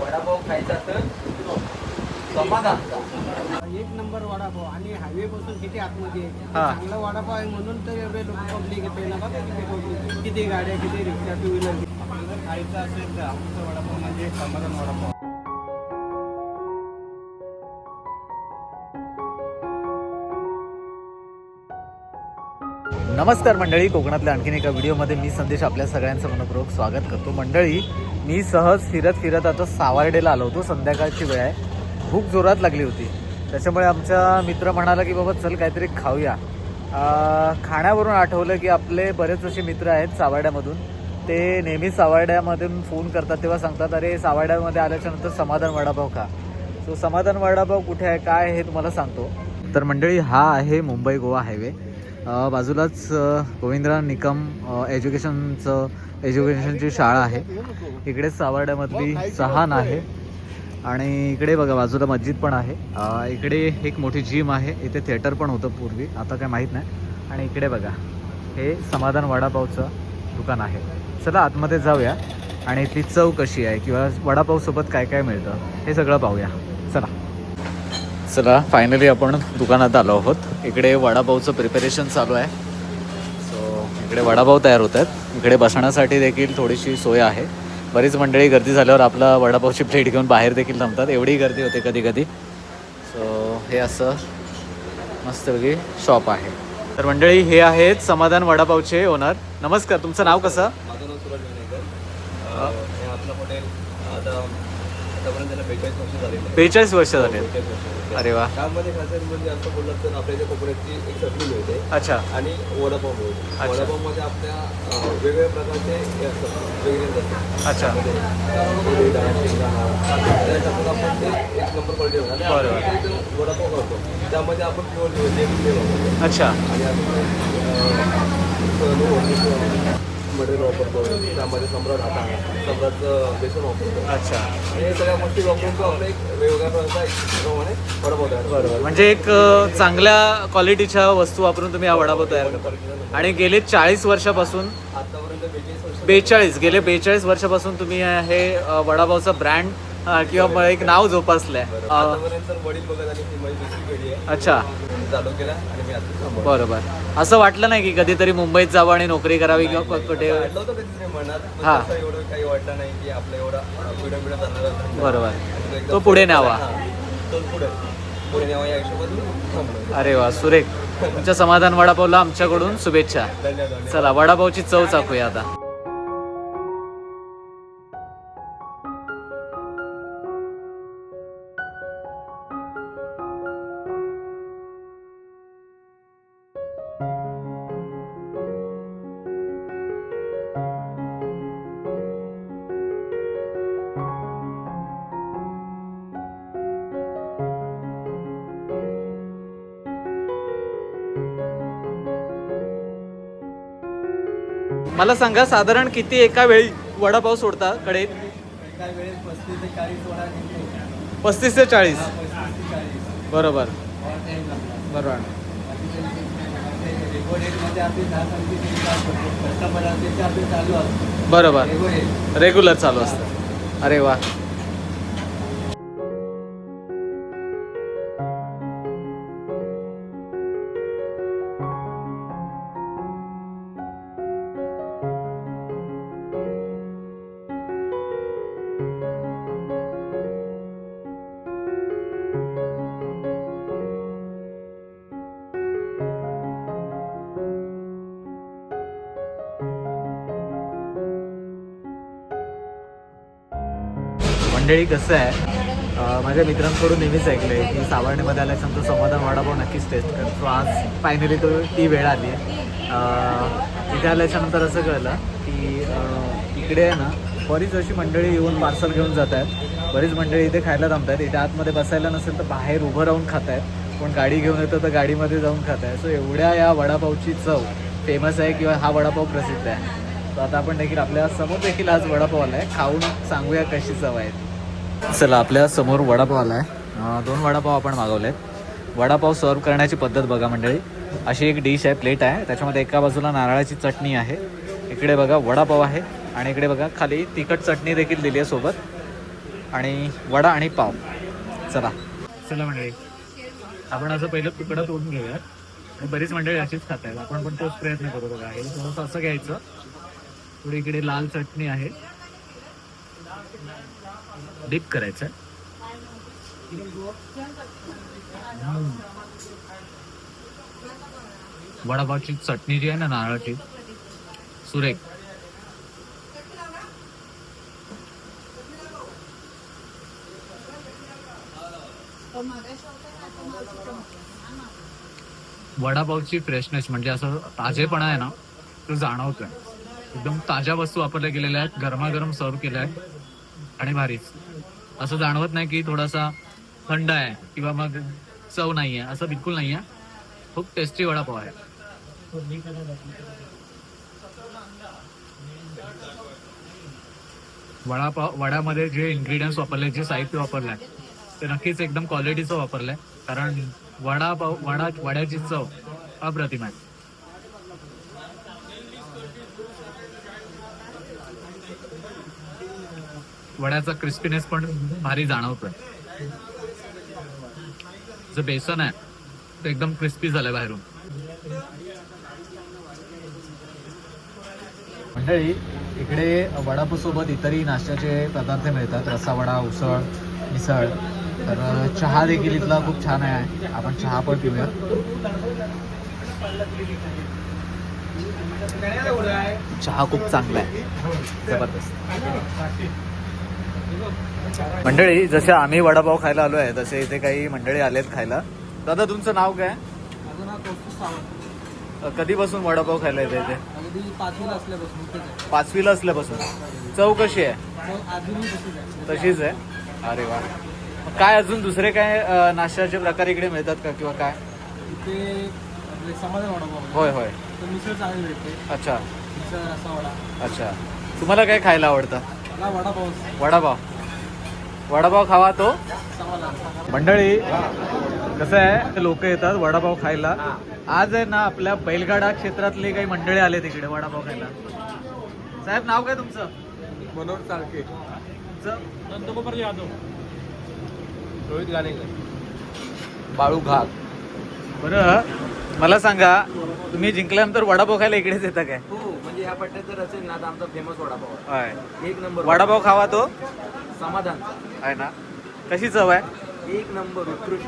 वडापाव खायचा तर समाधान एक नंबर वडापाव आणि हायवे पासून किती आतमध्ये आहे. हा. चांगला वडापाव आहे म्हणून तर एवढे लोक पब्लिक येते ना बघा किती public. किती गाड्या किती रिक्षा टू व्हीलर खायचं असेल तर आमचा वडापाव म्हणजे समाधान वडापाव नमस्कार मंडळी. कोकणातल्या आणखीन एका व्हिडिओमध्ये मी संदेश आपल्या सगळ्यांचं मनपूर्वक स्वागत करतो. मंडळी मी सहज फिरत फिरत आता सावर्डेला आलो होतो. संध्याकाळची वेळ आहे. भूक जोरात लागली होती. त्याच्यामुळे आमचा मित्र म्हणाला की बाबा चल काहीतरी खाऊया. खाण्यावरून आठवलं की आपले बरेच असे मित्र आहेत सावर्ड्यामधून. ते नेहमी सावर्ड्यामधून फोन करतात तेव्हा सांगतात अरे सावर्ड्यामध्ये आल्याच्यानंतर समाधान वडापाव खा. सो समाधान वडापाव कुठे आहे काय हे तुम्हाला सांगतो. तर मंडळी हा आहे मुंबई गोवा हायवे. बाजूलाच गोविंदराव निकम एज्युकेशनचं एज्युकेशनची शाळा आहे. इकडे सावर्ड्यामधली सहान आहे. आणि इकडे बघा बाजूला मस्जिद पण आहे. इकडे एक मोठी जिम आहे. इथे थिएटर पण होतं पूर्वी. आता काय माहीत नाही. आणि इकडे बघा हे समाधान वडापावचं दुकान आहे. चला आतमध्ये जाऊया. आणि ती चव कशी आहे? किंवा वडापावसोबत काय काय मिळतं? हे सगळं पाहूया. चला. चला फायनली आपण दुकानात आलो आहोत. इकडे वडापावचं प्रिपरेशन चालू आहे. सो इकडे वडापाव तयार होत आहेत. इकडे बसण्यासाठी देखील थोडीशी सोय आहे. बरीच मंडळी गर्दी झाल्यावर आपला वडापावची प्लेट घेऊन बाहेर देखील थांबतात. एवढी गर्दी होते कधी कधी. सो हे असं मस्तपैकी शॉप आहे. तर मंडळी हे आहेत समाधान वडापावचे ओनर नमस्कार तुमचं नाव कसं? हे बेचाळीस वर्ष बेचाळीस झाले. अरे वा. त्यामध्ये खासियत म्हणजे असं बोललं तर आपल्या इथे कोकणाची एक चटणी मिळते. अच्छा. आणि वडापाव मिळतो. अच्छा. वडापावमध्ये आपल्या अं, वेगवेगळ्या प्रकारचे हे असतात वेगवेगळे असतात. अच्छा. त्यामध्ये, आपण ते एक नंबर क्वालिटी होणार आणि बरोबर. आपण ते जो वडापाव करतो. त्यामध्ये आपण प्युअर अच्छा. आणि आपण मटेरियल वापरतो त्यामध्ये सम्राट आता सम्राटचं बेसन वापरतो अच्छा. आणि हे सगळ्या गोष्टी वापरून तो आपला एक वेगवेगळ्या प्रकारचा वडापाव. बरोबर. म्हणजे एक चांगल्या क्वालिटीच्या वस्तू वापरून तुम्ही हा वडापाव तयार करता आणि गेले चाळीस वर्षापासून आतापर्यंत बेचाळीस गेले बेचाळीस वर्षापासून तुम्ही हे वडापावचा ब्रँड किंवा एक नाव जोपासलंय. अच्छा. बरोबर. असं वाटलं नाही की कधीतरी मुंबईत जावं आणि नोकरी करावी किंवा कुठे हा. तसं एवढं काही वाटलं नाही की आपलं एवढा पिढ्या पिढ्या चालणारा धंदा. बरोबर. तो पुढे न्यावा. अरे वा सुरेख. तुमच्या समाधान वडापावला आमच्याकडून शुभेच्छा. चला वडापावची चव चाकूया आता. मला सांगा साधारण किती एका वेळी वडापाव सोडता कडे? पस्तीस ते चाळीस. बरोबर. बरोबर. बरोबर. रेग्युलर चालू असतं. अरे वा. मंडळी कसं आहे? माझ्या मित्रांकडून नेहमीच ऐकलं आहे की सावर्णीमध्ये आल्याच्यानंतर समाधान वडापाव नक्कीच टेस्ट कर सो आज फायनली तो ती वेळ आली आहे. तिथे इथे आल्याच्यानंतर असं कळलं की इकडे आहे ना बरीच अशी मंडळी येऊन पार्सल घेऊन जात आहेत बरीच मंडळी इथे खायला थांबतात इथे आतमध्ये बसायला नसेल तर बाहेर उभं राहून खात आहेत कोण गाडी घेऊन येतं तर गाडीमध्ये जाऊन खात आहे सो एवढ्या या वडापावची चव फेमस आहे किंवा हा वडापाव प्रसिद्ध आहे. तर आता आपण देखील आपल्यासमोर देखील आज वडापाव आला आहे खाऊन सांगूया कशी चव आहे. चला आपल्यासमोर वडापाव आला आहे दोन वडापाव आपण मागवले आहेत वडापाव सर्व करण्याची पद्धत बघा मंडळी. अशी एक डिश आहे प्लेट आहे. त्याच्यामध्ये एका बाजूला नारळाची चटणी आहे. इकडे बघा वडापाव आहे. आणि इकडे बघा खाली तिखट चटणी देखील दिली आहे सोबत. आणि वडा आणि पाव. चला. चला मंडळी. आपण असं पहिलं तुकडा तोडून घेऊयात. आणि बरीच मंडळी अशीच खात आहेत आपण पण तोच प्रयत्न करू बघा. हे थोडंसं असं घ्यायचं. थोडी इकडे लाल चटणी आहे. डीप करायचं? वडापावची चटणी जी आहे ना नारळाची. सुरेख. वडापावची फ्रेशनेस म्हणजे असं ताजेपणा आहे ना तो जाणवतोय. एकदम ताज्या वस्तू वापरल्या गेलेल्या आहेत गरमागरम सर्व केल्या आहेत. आणि भारीच असं जाणवत नाही की थोडासा थंड आहे किंवा मग चव नाही आहे. असं बिलकुल नाही आहे. खूप टेस्टी वडापाव आहे. वडापाव वड्यामध्ये जे इन्ग्रेडियंट्स वापरले जे साहित्य वापरलंय ते नक्कीच एकदम क्वालिटीचं वापरलंय. कारण वडापाव वडा वड्याची चव अप्रतिम आहे. वड्याचा क्रिस्पीनेस पण भारी जाणवतोय. जो बेसन आहे ते एकदम क्रिस्पी झालंय बाहेरून. मंडळी इकडे वडापावसोबत इतरही नाश्त्याचे पदार्थ मिळतात. रस्सा वडा उसळ मिसळ. तर चहा देखील इथला खूप छान आहे. आपण चहा पण पिऊया. चहा खूप चांगला आहे. जबरदस्त. मंडळी जसे आम्ही वडापाव खायला आलो आहे तसे इथे काही मंडळी आलेत खायला. दादा तुमचं नाव काय? अजून हा कौतुक सावंत. कधीपासून वडापाव खायला येते इथे? पाचवीला असल्यापासून पाचवीला चव कशी आहे? तशीच आहे. अरे वा. काय अजून दुसरे काय नाश्त्याचे प्रकार इकडे मिळतात का किंवा काय? इथे समाधान वडापाव. होय होय. मिसळ चांगली भेटते अच्छा. मिसळ असा वडा अच्छा. तुम्हाला काय खायला आवडतं? वडापाव. वडापाव. वडापाव खावा तो. मंडळी कसं आहे लोक येतात वडापाव खायला. आज आहे ना आपल्या बैलगाडा क्षेत्रातले काही मंडळी आले तिकडे वडापाव खायला. साहेब नाव काय तुमचं? मनोहर चाळके तुमचं? नंदगोपाल यादव. रोहित गाणेकर बाळू घाग. बरं मला सांगा तुम्ही जिंकल्यानंतर वडापाव खायला इकडेच येता काय? हो म्हणजे ह्या पट्ट्यात जर असेल ना तर आमचा फेमस वडापाव. आहे. होय. एक नंबर वडापाव. खावा तो? समाधान. आहे ना. कशी चव आहे? एक नंबर उत्कृष्ट.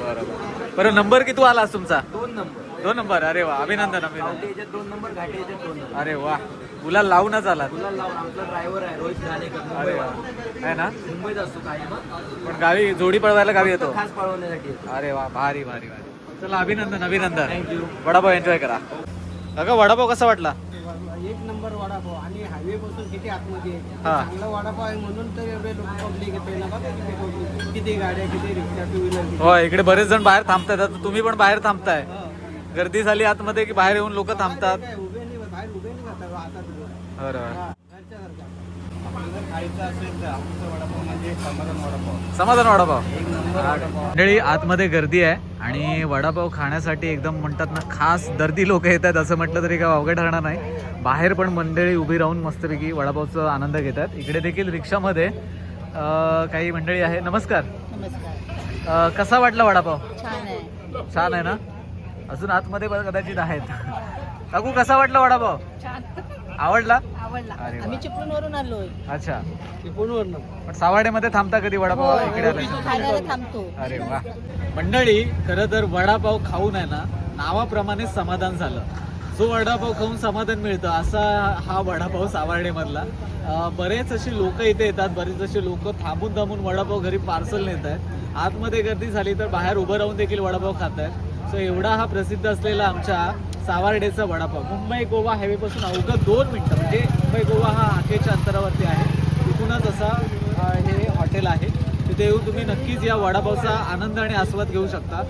बरोबर. बरं नंबर किती आलास तुमचा? दोन नंबर. दोन नंबर. अरे वा अभिनंदन अभिनंदन. गावठी याच्यात दोन नंबर घाटे याच्यात दोन नंबर. अरे वा. गुलाल लावूनच लावून आमचा ड्रायव्हर आहे रोहित अरे वा. मुंबईवाला. आहे ना? मुंबईत असतो काय मग पण गावी जोडी पळवायला गावी येतो. खास पळवण्यासाठी येतो. अरे वा भारी भारी भारी. चला अभिनंदन अभिनंदन. थँक्यू वडापाव एन्जॉय करा. काका वडापाव कसा वाटला? एक नंबर वडापाव. आणि हायवे पासून किती आतमध्ये आहे. हा. चांगला वडापाव आहे म्हणून तर एवढे लोक पब्लिक ना बघा. किती public. किती गाड्या किती रिक्षा टू व्हीलर हो इकडे बरेच जण बाहेर थांबतात आता तुम्ही पण बाहेर थांबताय. गर्दी झाली आतमध्ये की बाहेर येऊन लोक थांबतात. उभे नाही बाहेर उभे नाही जर खायचं असेल तर आमचा वडापाव म्हणजे समाधान वडापाव. समाधान वडापाव. मंडळी आतमध्ये गर्दी आहे. आणि वडापाव खाण्यासाठी एकदम म्हणतात ना खास दर्दी लोक येत आहेत असं म्हटलं तरी काय अवघड ठरणार नाही. बाहेर पण मंडळी उभी राहून मस्तपैकी वडापावचा आनंद घेतात. इकडे देखील रिक्षामध्ये अं, काही मंडळी आहे नमस्कार. नमस्कार. अं, कसा वाटला वडापाव? छान आहे. छान आहे ना? अजून आतमध्ये पण कदाचित आहेत. काकू कसा वाटला वडापाव? छान. आवडला? आवडला. अरे वा. आम्ही चिपळूणवरून आलोय. अच्छा. फोनवरनं पण सावाड्यामध्ये थांबता कधी वडापाव हो, इकडे आला? थांबतो. अरे वा. मंडळी खरं तर वडापाव खाऊन आहे ना नावाप्रमाणे समाधान झालं. जो वडापाव खाऊन समाधान मिळतं असा हा वडापाव सावर्डे मधला बरेच असे लोक इथे येतात बरेच असे लोक थांबून थांबून वडापाव घरी पार्सल नेत आहेत. आतमध्ये गर्दी झाली तर बाहेर उभं राहून देखील वडापाव खात आहेत. सो एवढा हा प्रसिद्ध असलेला आमच्या सावर्डेचा वडापाव. मुंबई गोवा हायवे पासून अवघं दोन मिनिटं म्हणजे मुंबई गोवा हा हाकेच्या अंतरावर आहे तिथूनच असा अ, हे हॉटेल आहे देऊ येऊन तुम्ही नक्कीच या वडापावचा आनंद आणि आस्वाद घेऊ शकता.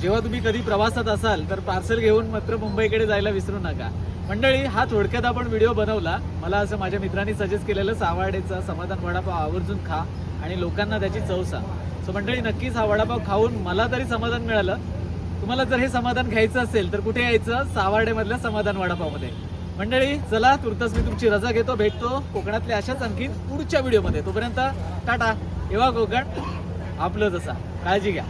जेव्हा तुम्ही कधी प्रवासात असाल तर पार्सल घेऊन मात्र मुंबईकडे जायला विसरू नका. मंडळी हा थोडक्यात आपण व्हिडिओ बनवला. मला असं माझ्या मित्रांनी सजेस्ट केलेलं सावाडेचा समाधान वडापाव आवर्जून खा आणि लोकांना त्याची चव सांग. सो मंडळी नक्कीच हा वडापाव खाऊन मला तरी समाधान मिळालं. तुम्हाला जर हे समाधान घ्यायचं असेल तर कुठे यायचं? सावाडेमधल्या समाधान वडापावमध्ये. मंडळी चला तुर्तास मी तुमची रजा घेतो भेटतो कोकणातल्या अशाच आणखी पुढच्या व्हिडिओमध्ये तोपर्यंत टाटा! तेव्हा कोकण. आपलं तसा काळजी घ्या.